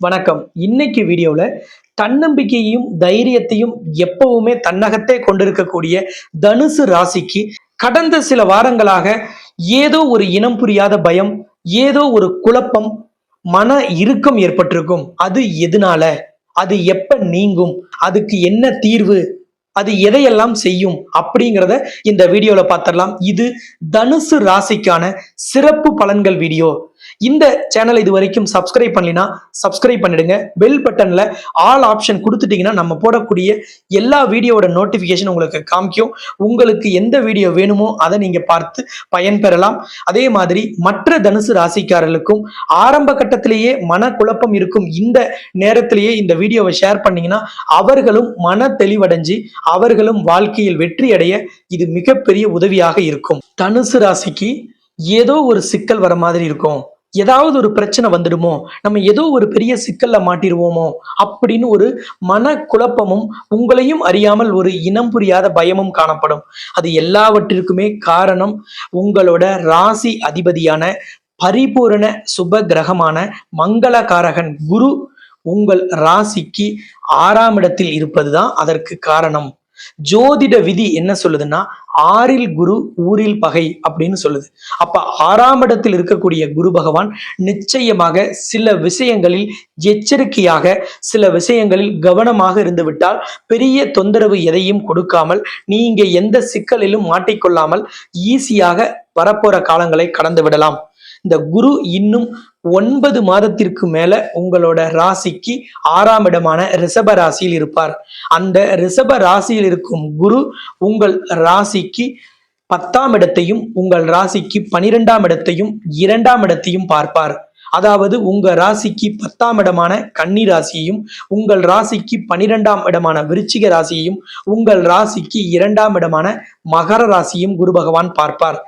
வணக்கம். இன்னைக்கு வீடியோவில் தன்னம்பிக்கையையும் தைரியத்தையும் எப்பவுமே தன்னகத்தே கொண்டிருக்கக்கூடிய தனுசு ராசிக்கு கடந்த சில வாரங்களாக ஏதோ ஒரு இனம் புரியாத பயம் ஏதோ ஒரு குழப்பம் மன இறுக்கம் ஏற்பட்டிருக்கும். அது எதனால? அது எப்ப நீங்கும்? அதுக்கு என்ன தீர்வு? அது எதையெல்லாம் செய்யும்? அப்படிங்கிறத இந்த வீடியோல பார்த்திடலாம் இது தனுசு ராசிக்கான சிறப்பு பலன்கள் வீடியோ. இந்த சேனல் இது வரைக்கும் சப்ஸ்கிரைப் பண்ணலினா சப்ஸ்கிரைப் பண்ணிடுங்க. பெல் பட்டன்ல ஆல் ஆப்ஷன் கொடுத்துட்டீங்கன்னா நம்ம போடக்கூடிய எல்லா வீடியோவோட நோட்டிஃபிகேஷன் உங்களுக்கு காமிக்கும். உங்களுக்கு எந்த வீடியோ வேணுமோ அதை நீங்க பார்த்து பயன்பெறலாம். அதே மாதிரி மற்ற தனுசு ராசிக்காரர்களுக்கும் ஆரம்ப கட்டத்திலேயே மனக்குழப்பம் இருக்கும் இந்த நேரத்திலேயே இந்த வீடியோவை ஷேர் பண்ணீங்கன்னா அவர்களும் மன தெளிவடைஞ்சு அவர்களும் வாழ்க்கையில் வெற்றி அடைய இது மிகப்பெரிய உதவியாக இருக்கும். தனுசு ராசிக்கு ஏதோ ஒரு சிக்கல் வர மாதிரி இருக்கும். ஏதாவது ஒரு பிரச்சனை வந்துடுமோ? நம்ம ஏதோ ஒரு பெரிய சிக்கல்ல மாட்டிடுவோமோ அப்படின்னு ஒரு மன குழப்பமும் உங்களையும் அறியாமல் ஒரு இனம் புரியாத பயமும் காணப்படும். அது எல்லாவற்றிற்குமே காரணம் உங்களோட ராசி அதிபதியான பரிபூரண சுப கிரகமான மங்களகாரகன் குரு உங்கள் ராசிக்கு ஆறாம் இடத்தில் இருப்பதுதான் அதற்கு காரணம். ஜோதிட விதி என்ன சொல்லுதுன்னா ஆறில் குரு ஊரில் பகை அப்படின்னு சொல்லுது. அப்ப ஆறாம் இடத்தில் இருக்கக்கூடிய குரு பகவான் நிச்சயமாக சில விஷயங்களில் எச்சரிக்கையாக சில விஷயங்களில் கவனமாக இருந்துவிட்டால் பெரிய தொந்தரவு எதையும் கொடுக்காமல் நீங்க எந்த சிக்கலிலும் மாட்டிக்கொள்ளாமல் ஈஸியாக வரப்போற காலங்களை கடந்து விடலாம். இந்த குரு இன்னும் ஒன்பது மாதத்திற்கு மேல உங்களோட ராசிக்கு ஆறாம் இடமான ரிஷப ராசியில் இருப்பார். அந்த ரிஷப ராசியில் இருக்கும் குரு உங்கள் ராசிக்கு பத்தாம் இடத்தையும் உங்கள் ராசிக்கு பனிரெண்டாம் இடத்தையும் இரண்டாம் இடத்தையும் பார்ப்பார். அதாவது உங்க ராசிக்கு பத்தாம் இடமான கன்னி ராசியையும் உங்கள் ராசிக்கு பனிரெண்டாம் இடமான விருச்சிக ராசியையும் உங்கள் ராசிக்கு இரண்டாம் இடமான மகர ராசியும் குரு பகவான் பார்ப்பார்.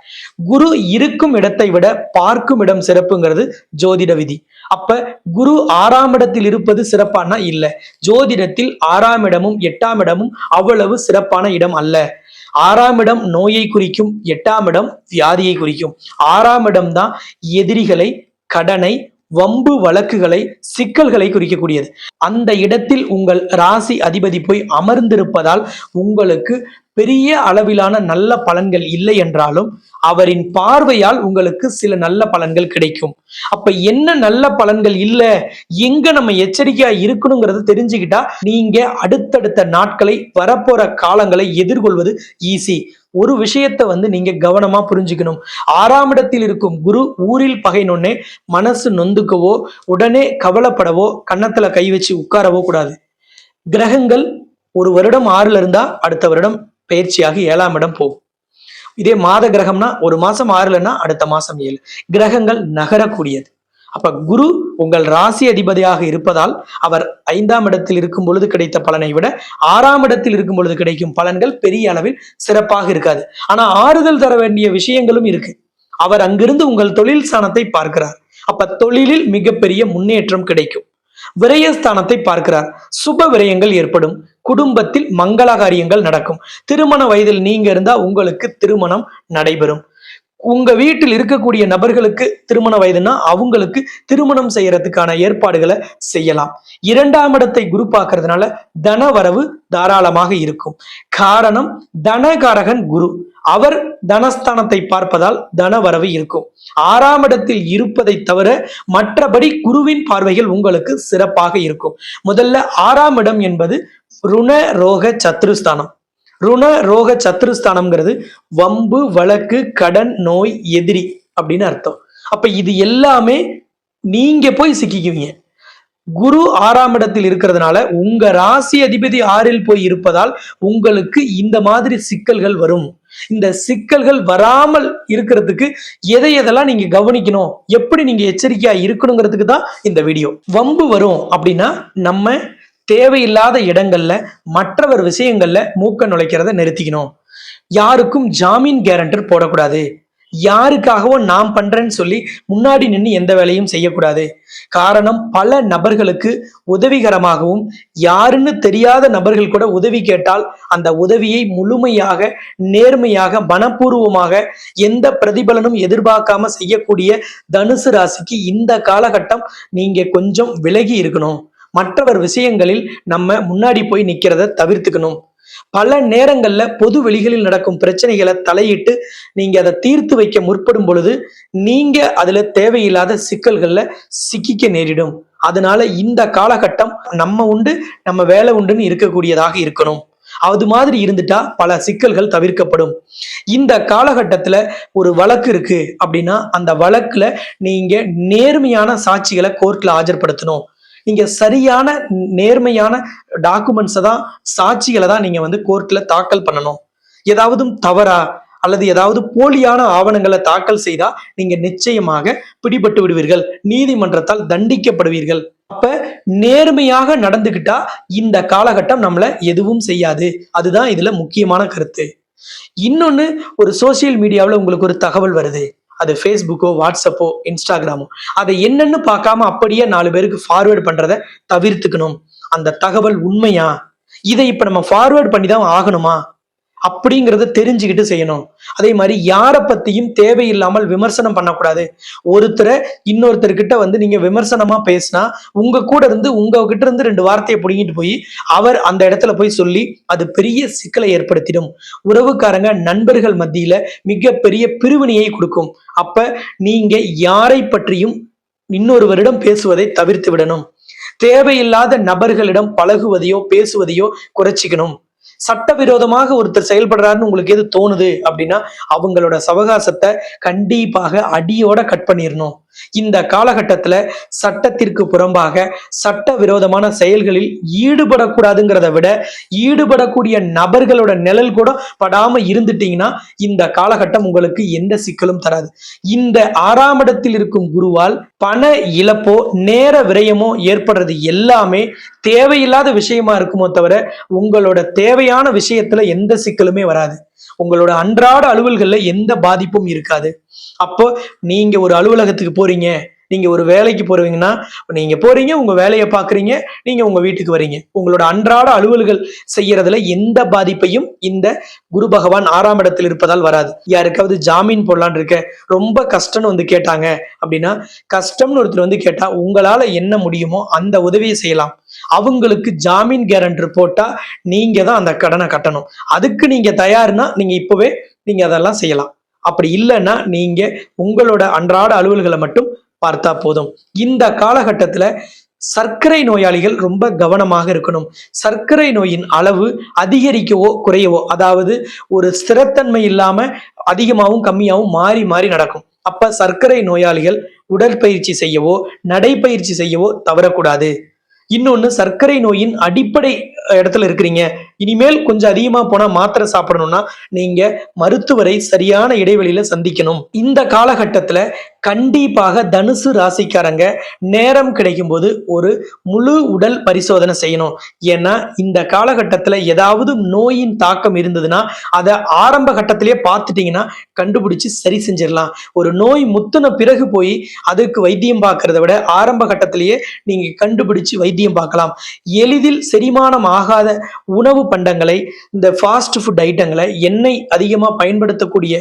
குரு இருக்கும் இடத்தை விட பார்க்கும் இடம் சிறப்புங்கிறது ஜோதிட விதி. அப்ப குரு ஆறாம் இடத்தில் இருப்பது சிறப்பானா இல்ல? ஜோதிடத்தில் ஆறாம் இடமும் எட்டாம் இடமும் அவ்வளவு சிறப்பான இடம் அல்ல. ஆறாம் இடம் நோயை குறிக்கும் எட்டாம் இடம் வியாதியை குறிக்கும். ஆறாம் இடம் தான் எதிரிகளை கடனை வம்பு வழக்குகளை சிக்கல்களை குறிக்கக்கூடியது. அந்த இடத்தில் உங்கள் ராசி அதிபதி போய் அமர்ந்திருப்பதால் உங்களுக்கு பெரிய அளவிலான நல்ல பலன்கள் இல்லை என்றாலும் அவரின் பார்வையால் உங்களுக்கு சில நல்ல பலன்கள் கிடைக்கும். அப்ப என்ன நல்ல பலன்கள் இல்ல? எங்க நம்ம எச்சரிக்கையா இருக்கணுங்கிறத தெரிஞ்சுக்கிட்டா நீங்க அடுத்தடுத்த நாட்களை வரப்போற காலங்களை எதிர்கொள்வது ஈஸி ஒரு விஷயத்தை வந்து நீங்க கவனமா புரிஞ்சுக்கணும். ஆறாம் இடத்தில் இருக்கும் குரு ஊரில் பகைனொன்னே மனசு நொந்துக்கவோ உடனே கவலைப்படவோ கன்னத்துல கை வச்சு உட்காரவோ கூடாது. கிரகங்கள் ஒரு வருடம் ஆறுல இருந்தா அடுத்த வருடம் பயிற்சியாக ஏழாம் இடம் போகும். இதே மாத கிரகம்னா ஒரு மாசம் ஆறுலன்னா அடுத்த மாசம் ஏழு. கிரகங்கள் நகரக்கூடியது. அப்ப குரு உங்கள் ராசி அதிபதியாக இருப்பதால் அவர் ஐந்தாம் இடத்தில் இருக்கும் பொழுது கிடைத்த பலனை விட ஆறாம் இடத்தில் இருக்கும் பொழுது கிடைக்கும் பலன்கள் பெரிய அளவில் சிறப்பாக இருக்காது. ஆனா ஆறுதல் தர வேண்டிய விஷயங்களும் இருக்கு. அவர் அங்கிருந்து உங்கள் தொழில் ஸ்தானத்தை பார்க்கிறார். அப்ப தொழிலில் மிகப்பெரிய முன்னேற்றம் கிடைக்கும். விரயஸ்தானத்தை பார்க்கிறார். சுப விரயங்கள் ஏற்படும். குடும்பத்தில் மங்கள காரியங்கள் நடக்கும். திருமண வயதில் நீங்க இருந்தா உங்களுக்கு திருமணம் நடைபெறும். உங்க வீட்டில் இருக்கக்கூடிய நபர்களுக்கு திருமண வயதுனா அவங்களுக்கு திருமணம் செய்யறதுக்கான ஏற்பாடுகளை செய்யலாம். இரண்டாம் இடத்தை குரு பார்க்கறதுனால தன வரவு தாராளமாக இருக்கும். காரணம் தனகாரகன் குரு. அவர் தனஸ்தானத்தை பார்ப்பதால் தன வரவு இருக்கும். ஆறாம் இடத்தில் இருப்பதை தவிர மற்றபடி குருவின் பார்வைகள் உங்களுக்கு சிறப்பாக இருக்கும். முதல்ல ஆறாம் இடம் என்பது ருண ரோக சத்ருஸ்தானம். ருண ரோக சத்ருஸ்தானம்ங்கிறது வம்பு வழக்கு கடன் நோய் எதிரி அப்படின்னு அர்த்தம். அப்ப இது எல்லாமே நீங்க போய் சிக்கிக்குவீங்க. குரு ஆறாம் இடத்தில் இருக்கிறதுனால உங்க ராசி அதிபதி ஆறில் போய் இருப்பதால் உங்களுக்கு இந்த மாதிரி சிக்கல்கள் வரும். இந்த சிக்கல்கள் வராமல் இருக்கிறதுக்கு எதை எதெல்லாம் நீங்க கவனிக்கணும் எப்படி நீங்க எச்சரிக்கையா இருக்கணுங்கிறதுக்கு தான் இந்த வீடியோ. வம்பு வரும் அப்படின்னா நம்ம தேவையில்லாத இடங்கள்ல மற்றவர் விஷயங்கள்ல மூக்க நுழைக்கிறத நிறுத்திக்கணும். யாருக்கும் ஜாமீன் கேரண்டர் போடக்கூடாது. யாருக்காகவோ நான் பண்றேன்னு சொல்லி முன்னாடி நின்று எந்த வேலையும் செய்யக்கூடாது. காரணம் பல நபர்களுக்கு உதவிகரமாகவும் யாருன்னு தெரியாத நபர்கள் கூட உதவி கேட்டால் அந்த உதவியை முழுமையாக நேர்மையாக மனப்பூர்வமாக எந்த பிரதிபலனும் எதிர்பார்க்காம செய்யக்கூடிய தனுசு ராசிக்கு இந்த காலகட்டம் நீங்க கொஞ்சம் விலகி இருக்கணும். மற்றவர் விஷயங்களில் நம்ம முன்னாடி போய் நிக்கிறத தவிர்த்துக்கணும். பல நேரங்கள்ல பொது வெளிகளில் நடக்கும் பிரச்சனைகளை தலையிட்டு நீங்க அதை தீர்த்து வைக்க முற்படும் பொழுது நீங்க அதுல தேவையில்லாத சிக்கல்கள்ல சிக்கிக்க நேரிடும். அதனால இந்த காலகட்டம் நம்ம உண்டு நம்ம வேலை உண்டுன்னு இருக்கக்கூடியதாக இருக்கணும். அது மாதிரி இருந்துட்டா பல சிக்கல்கள் தவிர்க்கப்படும். இந்த காலகட்டத்துல ஒரு வழக்கு இருக்கு அப்படின்னா அந்த வழக்குல நீங்க நேர்மையான சாட்சிகளை கோர்ட்ல ஆஜர்படுத்தணும். நீங்க சரியான நேர்மையான டாக்குமெண்ட்ஸை தான் சாட்சிகளை தான் நீங்க வந்து கோர்ட்ல தாக்கல் பண்ணணும். ஏதாவது தவறா அல்லது ஏதாவது போலியான ஆவணங்களை தாக்கல் செய்தா நீங்க நிச்சயமாக பிடிபட்டு விடுவீர்கள். நீதிமன்றத்தால் தண்டிக்கப்படுவீர்கள். அப்ப நேர்மையாக நடந்துகிட்டா இந்த காலகட்டம் நம்மள எதுவும் செய்யாது. அதுதான் இதுல முக்கியமான கருத்து. இன்னொன்னு ஒரு சோசியல் மீடியாவில் உங்களுக்கு ஒரு தகவல் வருது. அது ஃபேஸ்புக்கோ வாட்ஸ்அப்போ இன்ஸ்டாகிராமோ அதை என்னன்னு பார்க்காம அப்படியே நாலு பேருக்கு ஃபார்வேர்ட் பண்றதை தவிர்த்துக்கணும். அந்த தகவல் உண்மையா? இதை இப்ப நம்ம ஃபார்வேர்ட் பண்ணி தான் ஆகணுமா? அப்படிங்கிறத தெரிஞ்சுக்கிட்டு செய்யணும். அதே மாதிரி யாரை பத்தியும் தேவையில்லாமல் விமர்சனம் பண்ணக்கூடாது. ஒருத்தரை இன்னொருத்தர்கிட்ட வந்து நீங்க விமர்சனமா பேசினா உங்க கூட இருந்து உங்ககிட்ட இருந்து ரெண்டு வார்த்தையை பிடிங்கிட்டு போய் அவர் அந்த இடத்துல போய் சொல்லி அது பெரிய சிக்கலை ஏற்படுத்திடும். உறவுக்காரங்க நண்பர்கள் மத்தியில மிகப்பெரிய பிரிவினையை கொடுக்கும். அப்ப நீங்க யாரை பற்றியும் இன்னொருவரிடம் பேசுவதை தவிர்த்து விடணும். தேவையில்லாத நபர்களிடம் பழகுவதையோ பேசுவதையோ குறைச்சிக்கணும். சட்டவிரோதமாக ஒருத்தர் செயல்படுறாருன்னு உங்களுக்கு எது தோணுது அப்படின்னா அவங்களோட சவகாசத்தை கண்டிப்பாக அடியோட கட் பண்ணிடணும் இந்த காலகட்டத்துல சட்டத்திற்கு புறம்பாக சட்ட விரோதமான செயல்களில் ஈடுபடக்கூடாதுங்கிறத விட ஈடுபடக்கூடிய நபர்களோட நிழல் கூட படாம இருந்துட்டீங்கன்னா இந்த காலகட்டம் உங்களுக்கு எந்த சிக்கலும் தராது. இந்த ஆறாம் இடத்தில் இருக்கும் குருவால் பண இழப்போ நேர விரயமோ ஏற்படுறது எல்லாமே தேவையில்லாத விஷயமா இருக்குமோ தவிர உங்களோட தேவையான விஷயத்துல எந்த சிக்கலுமே வராது. உங்களோட அன்றாட அலுவல்கள்ல எந்த பாதிப்பும் இருக்காது. அப்போ நீங்க ஒரு அலுவலகத்துக்கு போறீங்க நீங்க ஒரு வேலைக்கு போறீங்கன்னா நீங்க போறீங்க உங்க வேலையை பாக்குறீங்க நீங்க உங்க வீட்டுக்கு வரீங்க. உங்களோட அன்றாட அலுவல்கள் செய்யறதுல எந்த பாதிப்பையும் இந்த குரு பகவான் ஆறாம் இடத்தில் இருப்பதால் வராது. யாருக்காவது ஜாமீன் போடலான்னு இருக்க ரொம்ப கஷ்டம்னு வந்து கேட்டாங்க அப்படின்னா கஷ்டம்னு ஒருத்தர் வந்து கேட்டா உங்களால என்ன முடியுமோ அந்த உதவியை செய்யலாம். அவங்களுக்கு ஜாமீன் கேரண்டர் போட்டா நீங்க தான் அந்த கடனை கட்டணும். அதுக்கு நீங்க தயார்னா நீங்க இப்பவே நீங்க அதெல்லாம் செய்யலாம். அப்படி இல்லைன்னா நீங்க உங்களோட அன்றாட அலுவல்களை மட்டும் பார்த்தா போதும். இந்த காலகட்டத்துல சர்க்கரை நோயாளிகள் ரொம்ப கவனமாக இருக்கணும். சர்க்கரை நோயின் அளவு அதிகரிக்கவோ குறையவோ அதாவது ஒரு ஸ்திரத்தன்மை இல்லாம அதிகமாகவும் கம்மியாகவும் மாறி மாறி நடக்கும். அப்ப சர்க்கரை நோயாளிகள் உடற்பயிற்சி செய்யவோ நடைப்பயிற்சி செய்யவோ தவறக்கூடாது. இன்னொன்னு சர்க்கரை நோயின் அடிப்படை இடத்துல இருக்கிறீங்க. இனிமேல் கொஞ்சம் அதிகமா போனா மாத்திரை சாப்பிடணும்னா நீங்க மருத்துவரை சரியான இடைவெளியில சந்திக்கணும். இந்த காலகட்டத்துல கண்டிப்பாக தனுசு ராசிக்காரங்க நேரம் கிடைக்கும் போது ஒரு முழு உடல் பரிசோதனை செய்யணும். ஏன்னா இந்த காலகட்டத்துல ஏதாவது நோயின் தாக்கம் இருந்ததுன்னா அதை ஆரம்ப கட்டத்திலேயே பார்த்துட்டீங்கன்னா கண்டுபிடிச்சு சரி செஞ்சிடலாம். ஒரு நோய் முத்துன பிறகு போய் அதுக்கு வைத்தியம் பார்க்கறத விட ஆரம்ப கட்டத்திலேயே நீங்க கண்டுபிடிச்சு வைத்தியம் பார்க்கலாம். எளிதில் செரிமானம் ஆகாத உணவு பண்டங்களை இந்த ஃபாஸ்ட் ஃபுட் ஐட்டங்களை எண்ணெய் அதிகமாக பயன்படுத்தக்கூடிய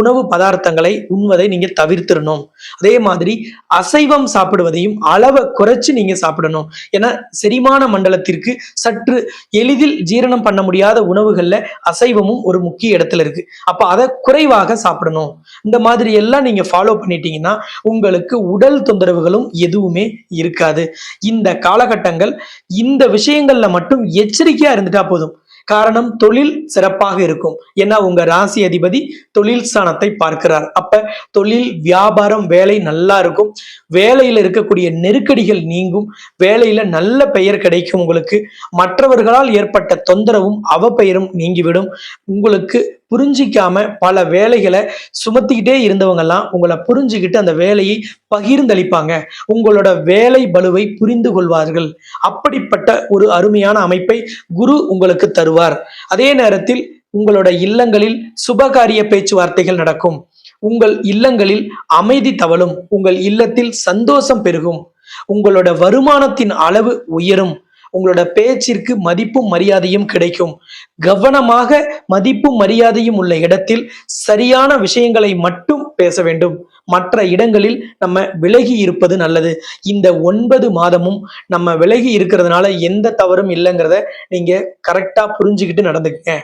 உணவு பதார்த்தங்களை உண்வதை நீங்கள் தவிர்த்திடணும். அதே மாதிரி அசைவம் சாப்பிடுவதையும் அளவை குறைச்சு நீங்க சாப்பிடணும். ஏன்னா செரிமான மண்டலத்திற்கு சற்று எளிதில் ஜீரணம் பண்ண முடியாத உணவுகளில் அசைவமும் ஒரு முக்கிய இடத்துல இருக்கு. அப்போ அதை குறைவாக சாப்பிடணும். இந்த மாதிரி எல்லாம் நீங்க ஃபாலோ பண்ணிட்டீங்கன்னா உங்களுக்கு உடல் தொந்தரவுகளும் எதுவுமே இருக்காது. இந்த காலகட்டங்கள் இந்த விஷயங்கள்ல மட்டும் எச்சரிக்கையா இருந்துட்டா போதும். காரணம் தொழில் சிறப்பாக இருக்கும். ஏன்னா உங்க ராசி அதிபதி தொழில் ஸ்தானத்தை பார்க்கிறார். அப்ப தொழில் வியாபாரம் வேலை நல்லா இருக்கும். வேலையில இருக்கக்கூடிய நெருக்கடிகள் நீங்கும். வேலையில நல்ல பெயர் கிடைக்கும் உங்களுக்கு. மற்றவர்களால் ஏற்பட்ட தொந்தரவும் அவப்பெயரும் நீங்கிவிடும். உங்களுக்கு புரிஞ்சிக்காம பல வேலைகளை சுமத்திக்கிட்டே இருந்தவங்கெல்லாம் உங்களை புரிஞ்சுக்கிட்டு அந்த வேலையை பகிர்ந்தளிப்பாங்க. உங்களோட வேலை பலுவை புரிந்து கொள்வார்கள். அப்படிப்பட்ட ஒரு அருமையான அமைப்பை குரு உங்களுக்கு தருவார். அதே நேரத்தில் உங்களோட இல்லங்களில் சுபகாரிய பேச்சுவார்த்தைகள் நடக்கும். உங்கள் இல்லங்களில் அமைதி தவழும். உங்கள் இல்லத்தில் சந்தோஷம் பெருகும். உங்களோட வருமானத்தின் அளவு உயரும். உங்களோட பேச்சிற்கு மதிப்பும் மரியாதையும் கிடைக்கும். கவனமாக மதிப்பும் மரியாதையும் உள்ள இடத்தில் சரியான விஷயங்களை மட்டும் பேச வேண்டும். மற்ற இடங்களில் நம்ம விலகி இருப்பது நல்லது. இந்த ஒன்பது மாதமும் நம்ம விலகி இருக்கிறதுனால எந்த தவறும் இல்லைங்கிறத நீங்க கரெக்டா புரிஞ்சுக்கிட்டு நடந்துக்கங்க.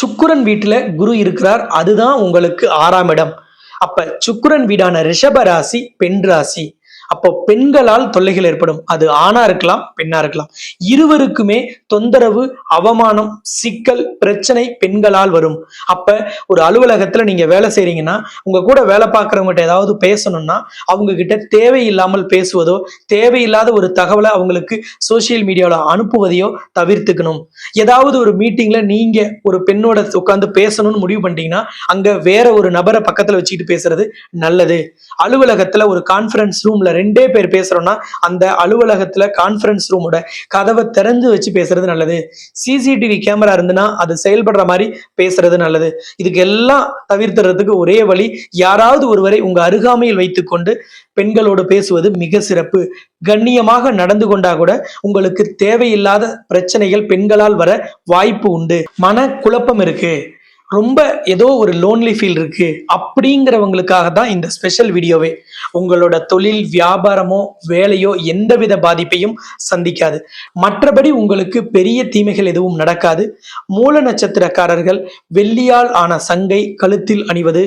சுக்குரன் வீட்டுல குரு இருக்கிறார். அதுதான் உங்களுக்கு ஆறாம் இடம். அப்ப சுக்குரன் வீடான ரிஷப ராசி பெண் ராசி. அப்போ பெண்களால் தொல்லைகள் ஏற்படும். அது ஆணா இருக்கலாம் பெண்ணா இருக்கலாம். இருவருக்குமே தொந்தரவு அவமானம் சிக்கல் பிரச்சனை பெண்களால் வரும். அப்ப ஒரு அலுவலகத்துல நீங்க வேலை செய்றீங்கன்னா உங்க கூட வேலை பார்க்கறவங்ககிட்ட ஏதாவது பேசணும்னா அவங்க கிட்ட தேவையில்லாமல் பேசுவதோ தேவையில்லாத ஒரு தகவலை அவங்களுக்கு சோசியல் மீடியாவில் அனுப்புவதையோ தவிர்த்துக்கணும். ஏதாவது ஒரு மீட்டிங்ல நீங்க ஒரு பெண்ணோட உட்காந்து பேசணும்னு முடிவு பண்ணிட்டீங்கன்னா அங்க வேற ஒரு நபரை பக்கத்துல வச்சுக்கிட்டு பேசுறது நல்லது. அலுவலகத்துல ஒரு கான்ஃபரன்ஸ் ரூம்ல ரெண்டே பேர் பேசுறோம்னா அந்த அலுவலகத்துல கான்ஃபரன்ஸ் ரூமோட கதவை திறந்து வச்சு பேசுறது நல்லது. சிசிடிவி கேமரா இருந்துன்னா அது செயல்படுற மாதிரி பேசுறது நல்லது. இதுக்கு எல்லாம் தவிர்த்துறதுக்கு ஒரே வழி யாராவது ஒருவரை உங்க அருகாமையில் வைத்துக்கொண்டு பெண்களோடு பேசுவது மிக சிறப்பு. கண்ணியமாக நடந்து கொண்டா கூட உங்களுக்கு தேவையில்லாத பிரச்சனைகள் பெண்களால் வர வாய்ப்பு உண்டு. மன குழப்பம் இருக்கு. ரொம்ப ஏதோ ஒரு லோன்லி ஃபீல் இருக்கு அப்படிங்கிறவங்களுக்காக தான் இந்த ஸ்பெஷல் வீடியோவே உங்களோட தொழில் வியாபாரமோ வேலையோ எந்தவித பாதிப்பையும் சந்திக்காது. மற்றபடி உங்களுக்கு பெரிய தீமைகள் எதுவும் நடக்காது. மூல நட்சத்திரக்காரர்கள் வெள்ளியால் ஆன சங்கை கழுத்தில் அணிவது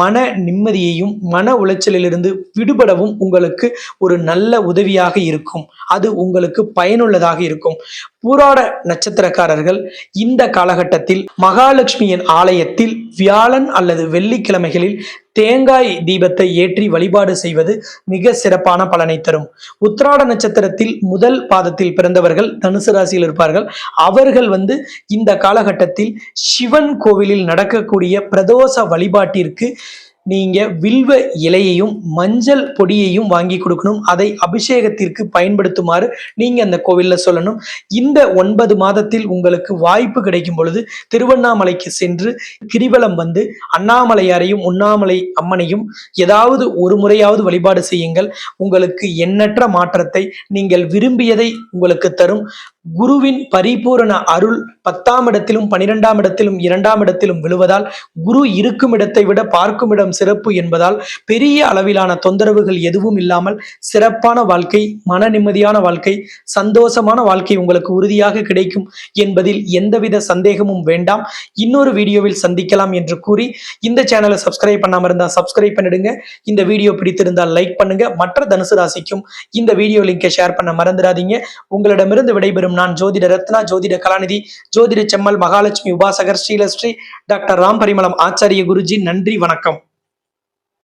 மன நிம்மதியையும் மன உளைச்சலிலிருந்து விடுபடவும் உங்களுக்கு ஒரு நல்ல உதவியாக இருக்கும். அது உங்களுக்கு பயனுள்ளதாக இருக்கும். பூராட நட்சத்திரக்காரர்கள் இந்த காலகட்டத்தில் மகாலட்சுமியின் ஆலயத்தில் வியாழன் அல்லது வெள்ளிக்கிழமைகளில் தேங்காய் தீபத்தை ஏற்றி வழிபாடு செய்வது மிக சிறப்பான பலனை தரும். உத்திராட நட்சத்திரத்தில் முதல் பாதத்தில் பிறந்தவர்கள் தனுசு ராசியில் இருப்பார்கள். அவர்கள் வந்து இந்த காலகட்டத்தில் சிவன் கோவிலில் நடக்கக்கூடிய பிரதோஷ வழிபாட்டிற்கு நீங்க வில்வ இலையையும் மஞ்சள் பொடியையும் வாங்கி கொடுக்கணும். அதை அபிஷேகத்திற்கு பயன்படுத்துமாறு நீங்க அந்த கோவில்ல சொல்லணும். இந்த ஒன்பது மாதத்தில் உங்களுக்கு வாய்ப்பு கிடைக்கும் பொழுது திருவண்ணாமலைக்கு சென்று கிரிவலம் வந்து அண்ணாமலையாரையும் உண்ணாமலை அம்மனையும் ஏதாவது ஒரு முறையாவது வழிபாடு செய்யுங்கள். உங்களுக்கு எண்ணற்ற மாற்றத்தை நீங்கள் விரும்பியதை உங்களுக்கு தரும். குருவின் பரிபூரண அருள் பத்தாம் இடத்திலும் பனிரெண்டாம் இடத்திலும் இரண்டாம் இடத்திலும் விழுவதால் குரு இருக்கும் இடத்தை விட பார்க்கும் இடம் சிறப்பு என்பதால் பெரிய அளவிலான தொந்தரவுகள் எதுவும் இல்லாமல் சிறப்பான வாழ்க்கை மன நிம்மதியான வாழ்க்கை சந்தோஷமான வாழ்க்கை உங்களுக்கு உறுதியாக கிடைக்கும் என்பதில் எந்தவித சந்தேகமும் வேண்டாம். இன்னொரு வீடியோவில் சந்திக்கலாம் என்று கூறி இந்த சேனலை சப்ஸ்கிரைப் பண்ணாம இருந்தால் சப்ஸ்கிரைப் பண்ணிடுங்க. இந்த வீடியோ பிடித்திருந்தால் லைக் பண்ணுங்க. மற்ற தனுசு ராசிக்கும் இந்த வீடியோ லிங்கை ஷேர் பண்ண மறந்துடாதீங்க. உங்களிடமிருந்து விடைபெறும் நான் ஜோதிட ரத்னா ஜோதிட கலாநிதி ஜோதிட செம்மல் மகாலட்சுமி உபாசகர் ஸ்ரீலஸ்ரீ டாக்டர் ராம் பரிமளம் ஆச்சாரிய குருஜி நன்றி வணக்கம்.